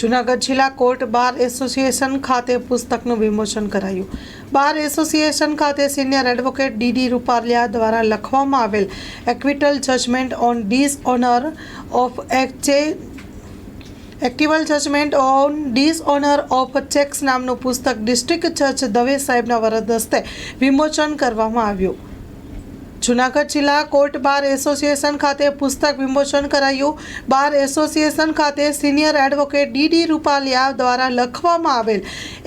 જુનાગઢ જિલ્લા કોર્ટ બાર એસોસિએશન ખાતે પુસ્તકનું વિમોચન કરાયું. બાર એસોસિએશન ખાતે સિનિયર એડવોકેટ ડીડી રૂપાલિયા દ્વારા લખવામાં આવેલ acquittal judgement on dishonour of એક્ચે acquittal judgement on dishonour of cheques નામનું પુસ્તક ડિસ્ટ્રિક્ટ જજ દવે સાહેબના વરદ હસ્તે વિમોચન કરવામાં આવ્યું. જુનાગઢ જિલ્લા કોર્ટ બાર એસોસિએશન ખાતે પુસ્તક વિમોચન કરાયું. બાર એસોસિએશન ખાતે સિનિયર એડવોકેટ ડીડી રૂપાલિયા દ્વારા લખવામાં આવેલ,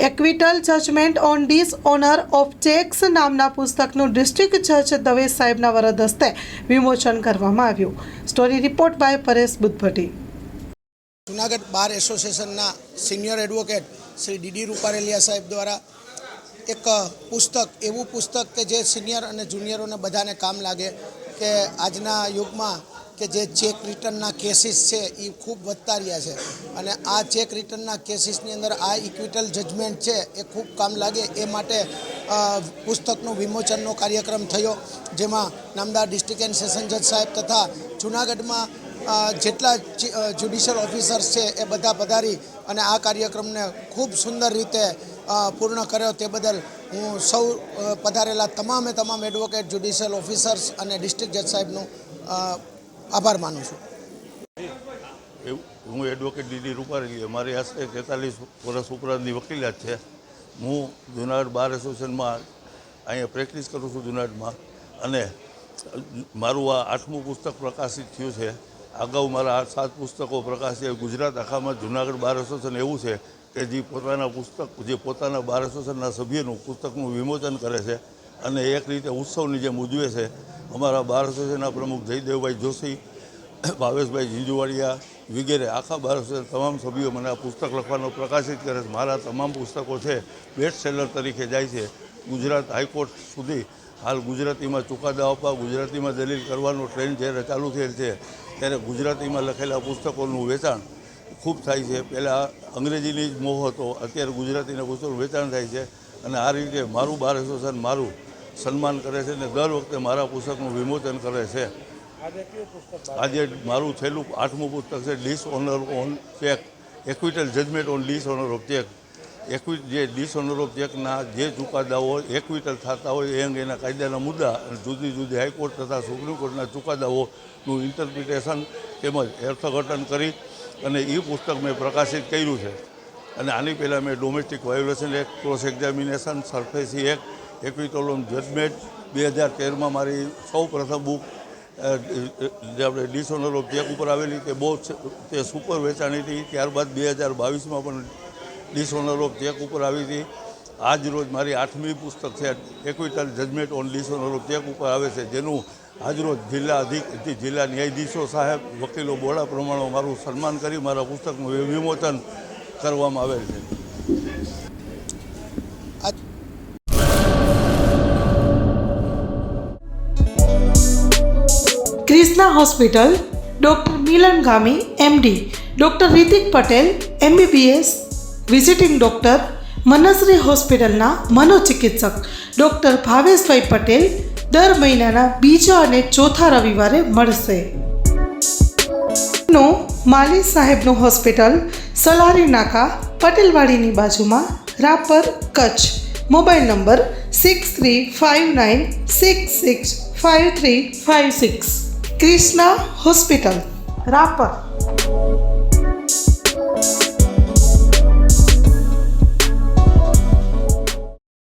acquittal judgement on dishonour of cheques નામના પુસ્તકનું ડિસ્ટ્રિક્ટ જજ દવે સાહેબના વરદ હસ્તે વિમોચન કરવામાં આવ્યું. Story report by Paresh Buddhbhatti. Junagadh bar એસોસિએશનના senior advocate Shri DD Rupareliya સાહેબ દ્વારા એક પુસ્તક, એવું પુસ્તક કે જે સિનિયર અને જુનિયરોને બધાને કામ લાગે કે આજના યુગમાં કે જે ચેક રિટર્નના કેસીસ છે એ ખૂબ વધતા રહ્યા છે. અને આ ચેક રિટર્નના કેસીસની અંદર આ ઇક્વિટલ જજમેન્ટ છે એ ખૂબ કામ લાગે એ માટે પુસ્તકનું વિમોચનનો કાર્યક્રમ થયો, જેમાં નામદાર ડિસ્ટ્રિક્ટ એન્ડ સેશન જજ સાહેબ તથા જુનાગઢમાં જેટલા જ્યુડિશિયલ ઓફિસર્સ છે એ બધા પધારી અને આ કાર્યક્રમને ખૂબ સુંદર રીતે પૂર્ણ કર્યો તે બદલ હું સૌ પધારેલા તમામે તમામ એડવોકેટ જ્યુડિશિયલ ઓફિસર્સ અને ડિસ્ટ્રિક્ટ જજ સાહેબનું આભાર માનું છું. હું એડવોકેટ ડીડી રૂપારેલી મારી આશરે તેતાલીસ વર્ષ ઉપરાંતની વકીલાત છે. હું જુનાગઢ બાર એસોસિએશનમાં અહીંયા પ્રેક્ટિસ કરું છું જુનાગઢમાં. અને મારું આ આઠમું પુસ્તક પ્રકાશિત થયું છે. અગાઉ મારા આ સાત પુસ્તકો પ્રકાશિત ગુજરાત આખામાં જુનાગઢ બાર એસોસિએશન એવું છે કે જે પોતાના પુસ્તક, જે પોતાના બાર એસોસિએશનના સભ્યનું પુસ્તકનું વિમોચન કરે છે અને એક રીતે ઉત્સવની જેમ ઉજવે છે. અમારા બાર એસોસિએશનના પ્રમુખ જયદેવભાઈ જોશી, ભાવેશભાઈ ઝીંઝુવાડિયા વગેરે આખા ભારત તમામ સભ્યો મને આ પુસ્તક લખવાનો પ્રકાશિત કરે છે. મારા તમામ પુસ્તકો છે બેસ્ટ સેલર તરીકે જાય છે. ગુજરાત હાઈકોર્ટ સુધી હાલ ગુજરાતીમાં ચુકાદા આપવા, ગુજરાતીમાં દલીલ કરવાનો ટ્રેન્ડ જ્યારે ચાલુ થયેલ છે, ત્યારે ગુજરાતીમાં લખેલા પુસ્તકોનું વેચાણ ખૂબ થાય છે. પહેલાં અંગ્રેજીની જ મોહ હતો, અત્યારે ગુજરાતીના પુસ્તકોનું વેચાણ થાય છે અને આ રીતે મારું બાર એસોસિએશન મારું સન્માન કરે છે અને દર વખતે મારા પુસ્તકનું વિમોચન કરે છે. આજે મારું છેલ્લું આઠમું પુસ્તક છે dishonour on cheque acquittal judgement on dishonour of cheque એક્વિ જે ડિસઓનર ઓફ ચેકના જે ચુકાદાઓ એક્વિટલ થતા હોય એ અંગેના કાયદાના મુદ્દા અને જુદી જુદી હાઈકોર્ટ તથા સુપ્રીમ કોર્ટના ચુકાદાઓનું ઇન્ટરપ્રિટેશન તેમજ અર્થઘટન કરી અને એ પુસ્તક મેં પ્રકાશિત કર્યું છે. અને આની પહેલાં મેં domestic violation act cross examination SARFAESI act acquittal on judgement બે હજાર તેરમાં મારી સૌ પ્રથમ બુક જે આપણે ડિસઓનર ઓફ ચેક ઉપર આવેલી તે બહુ તે સુપર વેચાણી હતી. ત્યારબાદ બે હજાર બાવીસમાં પણ ડિસઓનર ઓફ ચેક ઉપર આવી હતી. આજ રોજ મારી આઠમી પુસ્તક છે acquittal judgement on dishonour of cheque ઉપર આવે છે જેનું આજરોજ જિલ્લા અધિક જિલ્લા ન્યાયાધીશો સાહેબ વકીલો બોડા પ્રમાણે મારું સન્માન કરી મારા પુસ્તકનું વિમોચન કરવામાં આવેલ છે. Krishna hospital doctor Milan Gami MD doctor Ritik Patel MBBS visiting doctor Mansari હોસ્પિટલના મનોચિકિત્સક ડૉક્ટર ભાવેશભાઈ પટેલ દર મહિનાના બીજા અને ચોથા રવિવારે મળશે. નો, માલી સાહેબનું હોસ્પિટલ સલારી નાકા, પટેલવાડીની બાજુમાં, Rapar, Kutch. Mobile number six three five nine six six five three five six Krishna hospital Rapar.